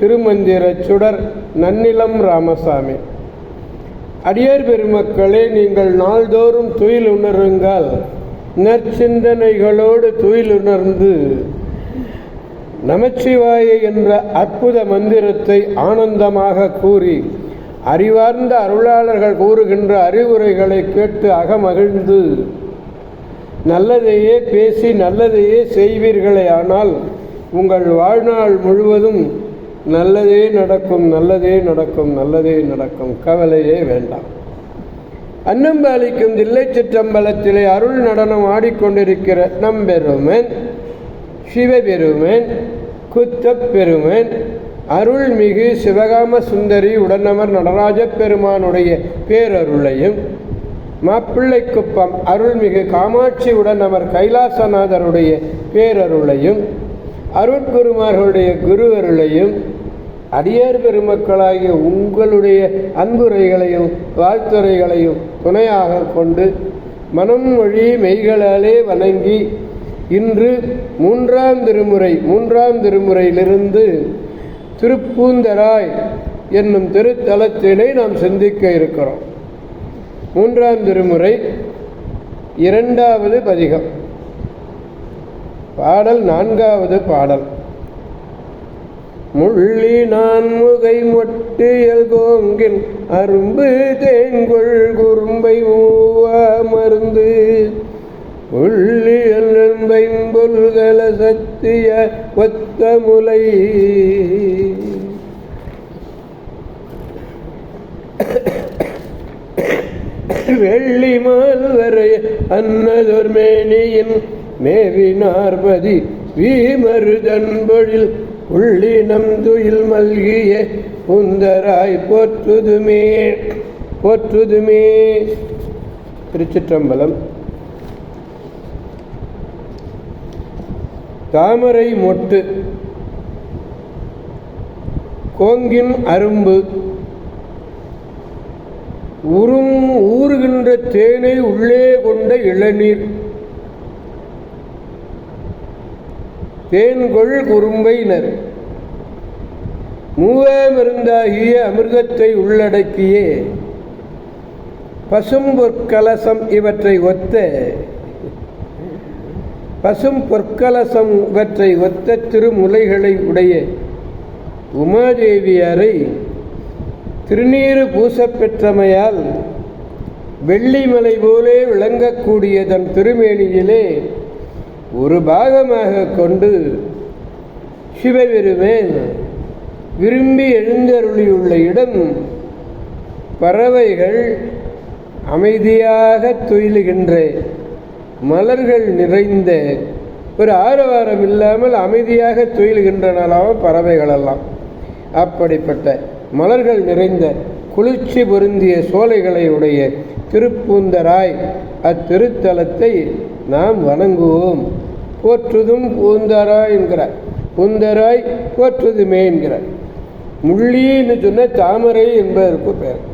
திருமந்திர சுடர் நன்னிலம் ராமசாமி. அடியார் பெருமக்களே நீங்கள் நாள்தோறும் துயில் உணருங்கள். நற்சிந்தனைகளோடு துயில் உணர்ந்து நமச்சிவாய என்ற அற்புத மந்திரத்தை ஆனந்தமாக கூறி அறிவார்ந்த அருளாளர்கள் கூறுகின்ற அறிவுரைகளை கேட்டு அகமகிழ்ந்து நல்லதையே பேசி நல்லதையே செய்வீர்களே ஆனால் உங்கள் வாழ்நாள் முழுவதும் நல்லதே நடக்கும் நல்லதே நடக்கும் நல்லதே நடக்கும். கவலையே வேண்டாம். அன்னம்பாலிக்கும் தில்லை சிற்றம்பலத்திலே அருள் நடனம் ஆடிக்கொண்டிருக்கிற நம்பெருமன் சிவபெருமன் குத்தப் பெருமன் அருள்மிகு சிவகாம சுந்தரி உடனமர் நடராஜ பெருமானுடைய பேரருளையும் மாப்பிள்ளைக்குப்பம் அருள்மிகு காமாட்சி உடனமர் கைலாசநாதருடைய பேரருளையும் அருட்குருமார்களுடைய குரு அருளையும் அடியார் பெருமக்களாகிய உங்களுடைய அன்புரைகளையும் வாழ்த்துறைகளையும் துணையாக கொண்டு மனம் மொழி மெய்களாலே வணங்கி இன்று மூன்றாம் திருமுறை மூன்றாம் திருமுறையிலிருந்து திருப்பூந்தராய் என்னும் திருத்தலத்தினை நாம் சிந்திக்க இருக்கிறோம். மூன்றாம் திருமுறை இரண்டாவது பதிகம். பாடல் நான்காவது பாடல். முள்ளி நான் முகை மொட்டியல் கோங்கின் அரும்பு தேங்கொள் குறும்பை மூவா மருந்து. உள்ளியல் நண்பைம்பொல்கல சத்திய ஒத்த முலை வெள்ளி மால்வரை அன்னதொர்மேனியின் மேவி நாற்பதி வீமருதன்பொழில் உள்ளினம் துயில் மல்கிய புந்தராய் போற்றுதுமே போற்றுதுமே. திருச்சிற்றம்பலம். தாமரை மொட்டு கோங்கின் அரும்பு உறும் ஊறுகின்ற தேனை உள்ளே கொண்ட இளநீர். தேன்கொள் குறும்பைனர் மூவேமிருந்தாகிய அமிர்தத்தை உள்ளடக்கியே பசும் பொற்கலசம் இவற்றை ஒத்த பசும் பொற்கலசம் இவற்றை ஒத்த திருமுலைகளை உடைய உமாதேவியாரை திருநீறு பூசப்பெற்றமையால் வெள்ளிமலை போலே விளங்கக்கூடியதன் திருமேனியிலே ஒரு பாகமாக கொண்டு சிவபெருமேன் விரும்பி எழுந்தருளியுள்ள இடம் பறவைகள் அமைதியாக துயிலுகின்ற மலர்கள் நிறைந்த ஒரு ஆரவாரம் இல்லாமல் அமைதியாக துயிலுகின்றனலாம் பறவைகளெல்லாம். அப்படிப்பட்ட மலர்கள் நிறைந்த குளிர்ச்சி பொருந்திய சோலைகளை உடைய திருப்பூந்தராய் அத்திருத்தலத்தை நாம் வணங்குவோம். போற்றுதும் பூந்தராய் என்கிறார். பூந்தராய் போற்றுதுமே என்கிறார். முள்ளின்னு சொன்ன தாமரை என்பதற்கு பெயர்.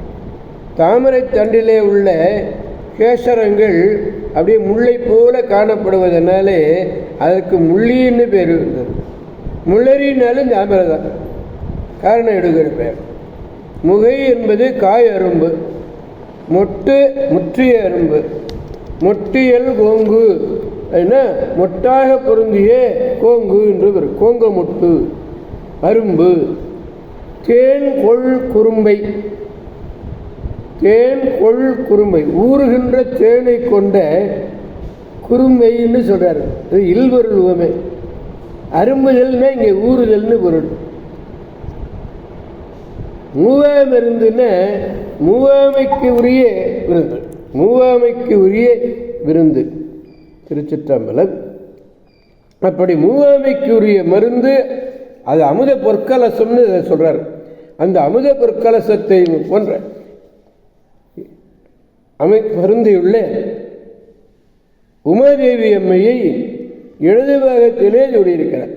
தாமரை தண்டிலே உள்ள கேசரங்கள் அப்படியே முல்லை போல காணப்படுவதனாலே அதற்கு முள்ளின்னு பேர் இருந்தது. முள்ளரினாலும் தாமரை தான். காரணம் எடுக்கிற பெயர். முகை என்பது காய் அரும்பு. மொட்டு முற்றிய அரும்பு. மொட்டியல் கோங்கு. என்ன? மொட்டாக பொருந்திய கோங்கு என்று கோங்க மொட்டு. அரும்பு. தேன் கொள் குறும்பை. தேன் கொள் குறும்பை. ஊறுகின்ற தேனை கொண்ட குறும்பைன்னு சொல்கிறார் இது இல்பொருள் உவமை. அரும்புதல்னா இங்கே ஊறுதல்னு பொருள். மூவாமிருந்துன்னு மூவாமைக்கு உரிய விருந்து மூவாமைக்கு உரிய விருந்து. திருச்சிற்றம்பலம். அப்படி மூவாமைக்கு உரிய மருந்து அது அமுத பொற்கலசம்னு இதை சொல்றார். அந்த அமுத பொற்கலசத்தை போன்ற அமை பருந்தியுள்ள உமாதேவி அம்மையை இடது பாகத்திலே சொல்லியிருக்கிறார்.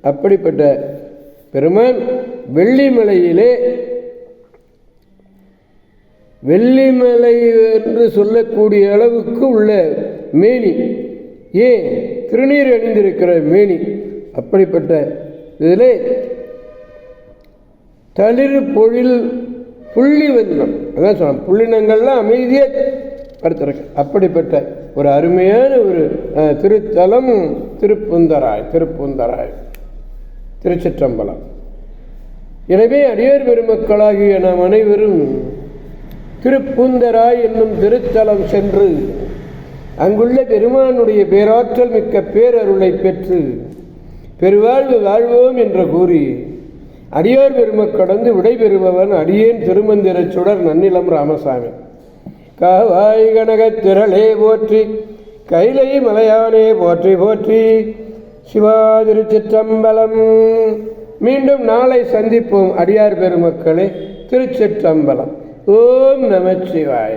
அப்படிப்பட்ட பெருமான் வெள்ளிமலையிலே வெள்ளிமலை என்று சொல்லக்கூடிய அளவுக்கு உள்ள மேனி. ஏன் திருநீர் அணிந்திருக்கிற மேனி. அப்படிப்பட்ட இதிலே தளிர் பொழில் புள்ளி வந்தனம் அதான் சொல்லலாம் புள்ளினங்கள்லாம் அமைதியாக படுத்திருக்கு. அப்படிப்பட்ட ஒரு அருமையான ஒரு திருத்தலம் திருப்புந்தராய் திருப்புந்தராய் திருச்சிற்றம்பலம். எனவே அடியார் பெருமக்களாகிய நாம் அனைவரும் திருப்பூந்தராய் என்னும் திருத்தலம் சென்று அங்குள்ள பெருமானுடைய பேராற்றல் மிக்க பேரருளை பெற்று பெருவாழ்வு வாழ்வோம் என்று கூறி அடியார் பெருமக் கடந்து விடைபெறுபவன் அடியேன் திருமந்திரச் சுடர் நன்னிலம் ராமசாமி. காவாய் கனகத் திரளே போற்றி கைலை மலையானே போற்றி போற்றி சிவா திருச்சிற்றம்பலம். மீண்டும் நாளை சந்திப்போம் அடியார் பெருமக்களே திருச்சிற்றம்பலம். ஓம் நமச்சிவாய.